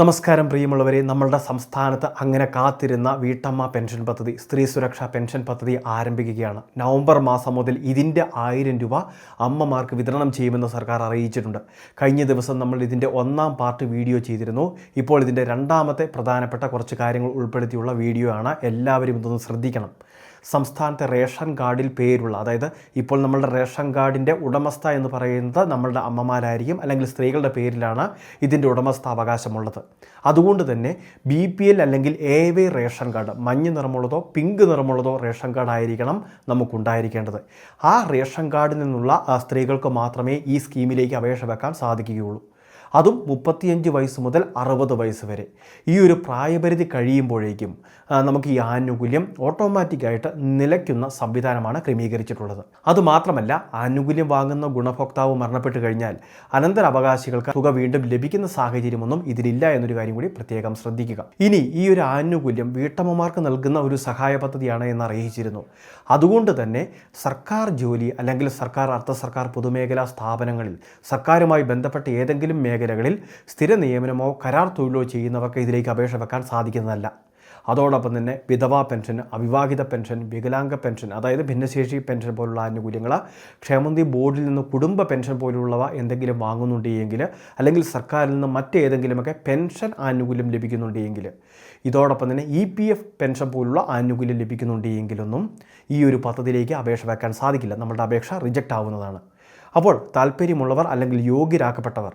നമസ്കാരം പ്രിയമുള്ളവരെ നമ്മളുടെ സംസ്ഥാനത്ത് അങ്ങനെ കാത്തിരുന്ന വീട്ടമ്മ പെൻഷൻ പദ്ധതി സ്ത്രീ സുരക്ഷാ പെൻഷൻ പദ്ധതി ആരംഭിക്കുകയാണ്. നവംബർ മാസം മുതൽ ഇതിന്റെ ആയിരം രൂപ അമ്മമാർക്ക് വിതരണം ചെയ്യുമെന്ന് സർക്കാർ അറിയിച്ചിട്ടുണ്ട്. കഴിഞ്ഞ ദിവസം നമ്മൾ ഇതിന്റെ ഒന്നാം പാർട്ട് വീഡിയോ ചെയ്തിരുന്നു. ഇപ്പോൾ ഇതിന്റെ രണ്ടാമത്തെ പ്രധാനപ്പെട്ട കുറച്ച് കാര്യങ്ങൾ ഉൾപ്പെടുത്തിയുള്ള വീഡിയോ ആണ് എല്ലാവരും ഇതൊന്ന് ശ്രദ്ധിക്കണം. സംസ്ഥാനത്തെ റേഷൻ കാർഡിൽ പേരുള്ള അതായത് ഇപ്പോൾ നമ്മളുടെ റേഷൻ കാർഡിന്റെ ഉടമസ്ഥ എന്ന് പറയുന്നത് നമ്മളുടെ അമ്മമാരായിരിക്കും അല്ലെങ്കിൽ സ്ത്രീകളുടെ പേരിലാണ് ഇതിന്റെ ഉടമസ്ഥ അവകാശമുള്ളത് അതുകൊണ്ട് തന്നെ ബി പി എൽ അല്ലെങ്കിൽ എ വൈ റേഷൻ കാർഡ് മഞ്ഞ നിറമുള്ളതോ പിങ്ക് നിറമുള്ളതോ റേഷൻ കാർഡ് ആയിരിക്കണം നമുക്കുണ്ടായിരിക്കേണ്ടത്. ആ റേഷൻ കാർഡിൽ നിന്നുള്ള സ്ത്രീകൾക്ക് മാത്രമേ ഈ സ്കീമിലേക്ക് അപേക്ഷ വെക്കാൻ സാധിക്കുകയുള്ളൂ. അതും മുപ്പത്തിയഞ്ച് വയസ്സ് മുതൽ അറുപത് വയസ്സ് വരെ. ഈ ഒരു പ്രായപരിധി കഴിയുമ്പോഴേക്കും നമുക്ക് ഈ ആനുകൂല്യം ഓട്ടോമാറ്റിക്കായിട്ട് നിലയ്ക്കുന്ന സംവിധാനമാണ് ക്രമീകരിച്ചിട്ടുള്ളത്. അതുമാത്രമല്ല ആനുകൂല്യം വാങ്ങുന്ന ഗുണഭോക്താവ് മരണപ്പെട്ട് കഴിഞ്ഞാൽ അനന്തര അവകാശികൾക്ക് തുക വീണ്ടും ലഭിക്കുന്ന സാഹചര്യമൊന്നും ഇതിലില്ല എന്നൊരു കാര്യം കൂടി പ്രത്യേകം ശ്രദ്ധിക്കുക. ഇനി ഈ ഒരു ആനുകൂല്യം വീട്ടമ്മമാർക്ക് നൽകുന്ന ഒരു സഹായ പദ്ധതിയാണ് എന്ന് അറിയിച്ചിരുന്നു അതുകൊണ്ട് തന്നെ സർക്കാർ ജോലി അല്ലെങ്കിൽ സർക്കാർ അർദ്ധ സർക്കാർ പൊതുമേഖലാ സ്ഥാപനങ്ങളിൽ സർക്കാരുമായി ബന്ധപ്പെട്ട ഏതെങ്കിലും മേഖലകളിൽ സ്ഥിര നിയമനമോ കരാർ തൊഴിലോ ചെയ്യുന്നവർക്ക് ഇതിലേക്ക് അപേക്ഷ വെക്കാൻ സാധിക്കുന്നതല്ല. അതോടൊപ്പം തന്നെ വിധവാ പെൻഷൻ അവിവാഹിത പെൻഷൻ വികലാംഗ പെൻഷൻ അതായത് ഭിന്നശേഷി പെൻഷൻ പോലുള്ള ആനുകൂല്യങ്ങൾ ക്ഷേമനിധി ബോർഡിൽ നിന്ന് കുടുംബ പെൻഷൻ പോലുള്ളവ എന്തെങ്കിലും വാങ്ങുന്നുണ്ടെങ്കിൽ അല്ലെങ്കിൽ സർക്കാരിൽ നിന്ന് മറ്റേതെങ്കിലുമൊക്കെ പെൻഷൻ ആനുകൂല്യം ലഭിക്കുന്നുണ്ടെങ്കിൽ ഇതോടൊപ്പം തന്നെ ഇ പി എഫ് പെൻഷൻ പോലുള്ള ആനുകൂല്യം ലഭിക്കുന്നുണ്ടെങ്കിലൊന്നും ഈ ഒരു പദ്ധതിയിലേക്ക് അപേക്ഷ വെക്കാൻ സാധിക്കില്ല. നമ്മുടെ അപേക്ഷ റിജക്റ്റ് ആവുന്നതാണ് അപ്പോൾ താല്പര്യമുള്ളവർ അല്ലെങ്കിൽ യോഗ്യരാക്കപ്പെട്ടവർ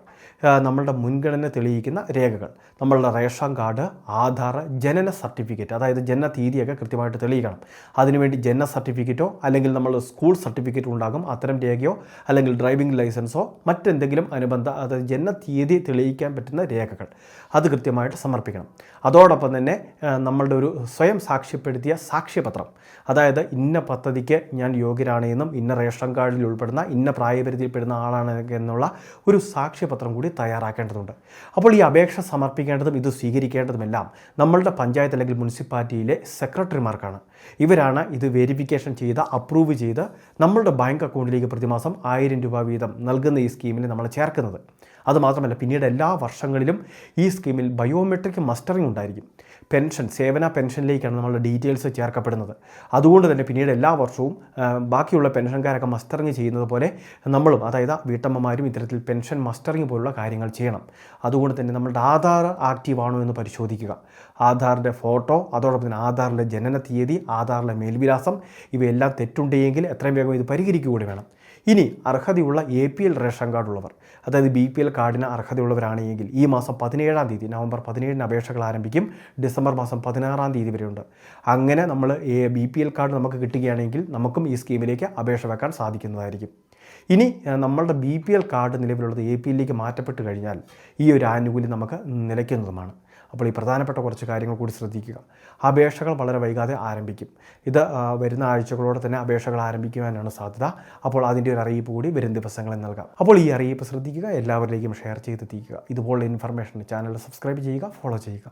നമ്മളുടെ മുൻഗണന തെളിയിക്കുന്ന രേഖകൾ നമ്മളുടെ റേഷൻ കാർഡ് ആധാർ ജനന സർട്ടിഫിക്കറ്റ് അതായത് ജനന തീയതിയൊക്കെ കൃത്യമായിട്ട് തെളിയിക്കണം. അതിനുവേണ്ടി ജനന സർട്ടിഫിക്കറ്റോ അല്ലെങ്കിൽ നമ്മൾ സ്കൂൾ സർട്ടിഫിക്കറ്റ് ഉണ്ടാകും അത്തരം രേഖയോ അല്ലെങ്കിൽ ഡ്രൈവിംഗ് ലൈസൻസോ മറ്റെന്തെങ്കിലും അനുബന്ധ അതായത് ജനന തീയതി തെളിയിക്കാൻ പറ്റുന്ന രേഖകൾ അത് കൃത്യമായിട്ട് സമർപ്പിക്കണം. അതോടൊപ്പം തന്നെ നമ്മളുടെ ഒരു സ്വയം സാക്ഷ്യപ്പെടുത്തിയ സാക്ഷ്യപത്രം അതായത് ഇന്ന പദ്ധതിക്ക് ഞാൻ യോഗ്യരാണ് എന്നും ഇന്ന റേഷൻ കാർഡിൽ ഉൾപ്പെടുന്ന ഇന്ന പ്രായപരിധിയിൽപ്പെടുന്ന ആളാണ് എന്നുള്ള ഒരു സാക്ഷ്യപത്രം കൂടി തയ്യാറാക്കേണ്ടതുണ്ട്. അപ്പോൾ ഈ അപേക്ഷ സമർപ്പിക്കേണ്ടതും ഇത് സ്വീകരിക്കേണ്ടതുമെല്ലാം നമ്മളുടെ പഞ്ചായത്ത് അല്ലെങ്കിൽ മുനിസിപ്പാലിറ്റിയിലെ സെക്രട്ടറിമാർക്കാണ്. ഇവരാണ് ഇത് വെരിഫിക്കേഷൻ ചെയ്ത് അപ്രൂവ് ചെയ്ത് നമ്മളുടെ ബാങ്ക് അക്കൗണ്ടിലേക്ക് പ്രതിമാസം ആയിരം രൂപ വീതം നൽകുന്ന ഈ സ്കീമിൽ നമ്മൾ ചേർക്കുന്നത്. അതുമാത്രമല്ല പിന്നീട് എല്ലാ വർഷങ്ങളിലും ഈ സ്കീമിൽ ബയോമെട്രിക് മസ്റ്ററിംഗ് ഉണ്ടായിരിക്കും. പെൻഷൻ സേവന പെൻഷനിലേക്കാണ് നമ്മളുടെ ഡീറ്റെയിൽസ് ചേർക്കപ്പെടുന്നത്. അതുകൊണ്ട് തന്നെ പിന്നീട് എല്ലാ വർഷവും ബാക്കിയുള്ള പെൻഷൻകാരൊക്കെ മസ്റ്ററിങ് ചെയ്യുന്നത് പോലെ നമ്മളും അതായത് വീട്ടമ്മമാരും ഇത്തരത്തിൽ പെൻഷൻ മസ്റ്ററിങ് പോലുള്ള കാര്യങ്ങൾ ചെയ്യണം. അതുകൊണ്ട് തന്നെ നമ്മളുടെ ആധാർ ആക്റ്റീവ് ആണോ എന്ന് പരിശോധിക്കുക. ആധാറിന്റെ ഫോട്ടോ അതോടൊപ്പം തന്നെ ആധാറിന്റെ ജനന തീയതി ആധാറിലെ മേൽവിലാസം ഇവയെല്ലാം തെറ്റുണ്ടെങ്കിൽ എത്രയും വേഗം ഇത് പരിഹരിക്കുക കൂടി വേണം. ഇനി അർഹതയുള്ള എ പി എൽ റേഷൻ കാർഡുള്ളവർ അതായത് ബി പി എൽ കാർഡിന് അർഹതയുള്ളവരാണെങ്കിൽ ഈ മാസം പതിനേഴാം തീയതി നവംബർ പതിനേഴിന് അപേക്ഷകൾ ആരംഭിക്കും. ഡിസംബർ മാസം പതിനാറാം തീയതി വരെയുണ്ട്. അങ്ങനെ നമ്മൾ ബി പി എൽ കാർഡ് നമുക്ക് കിട്ടുകയാണെങ്കിൽ നമുക്കും ഈ സ്കീമിലേക്ക് അപേക്ഷ വെക്കാൻ സാധിക്കുന്നതായിരിക്കും. ഇനി നമ്മളുടെ ബി പി എൽ കാർഡ് നിലവിലുള്ളത് എ പി എല്ലിലേക്ക് മാറ്റപ്പെട്ട് കഴിഞ്ഞാൽ ഈ ഒരു ആനുകൂല്യം നമുക്ക് നിലയ്ക്കുന്നതുമാണ്. അപ്പോൾ ഈ പ്രധാനപ്പെട്ട കുറച്ച് കാര്യങ്ങൾ കൂടി ശ്രദ്ധിക്കുക. അപേക്ഷകൾ വളരെ വൈകാതെ ആരംഭിക്കും. ഇത് വരുന്ന ആഴ്ചകളോടെ തന്നെ അപേക്ഷകൾ ആരംഭിക്കുവാനാണ് സാധ്യത. അപ്പോൾ അതിന്റെ ഒരു അറിയിപ്പ് കൂടി വരും ദിവസങ്ങളിൽ നൽകാം. അപ്പോൾ ഈ അറിയിപ്പ് ശ്രദ്ധിക്കുക എല്ലാവരിലേക്കും ഷെയർ ചെയ്തെത്തിക്കുക. ഇതുപോലുള്ള ഇൻഫർമേഷൻ ചാനൽ സബ്സ്ക്രൈബ് ചെയ്യുക ഫോളോ ചെയ്യുക.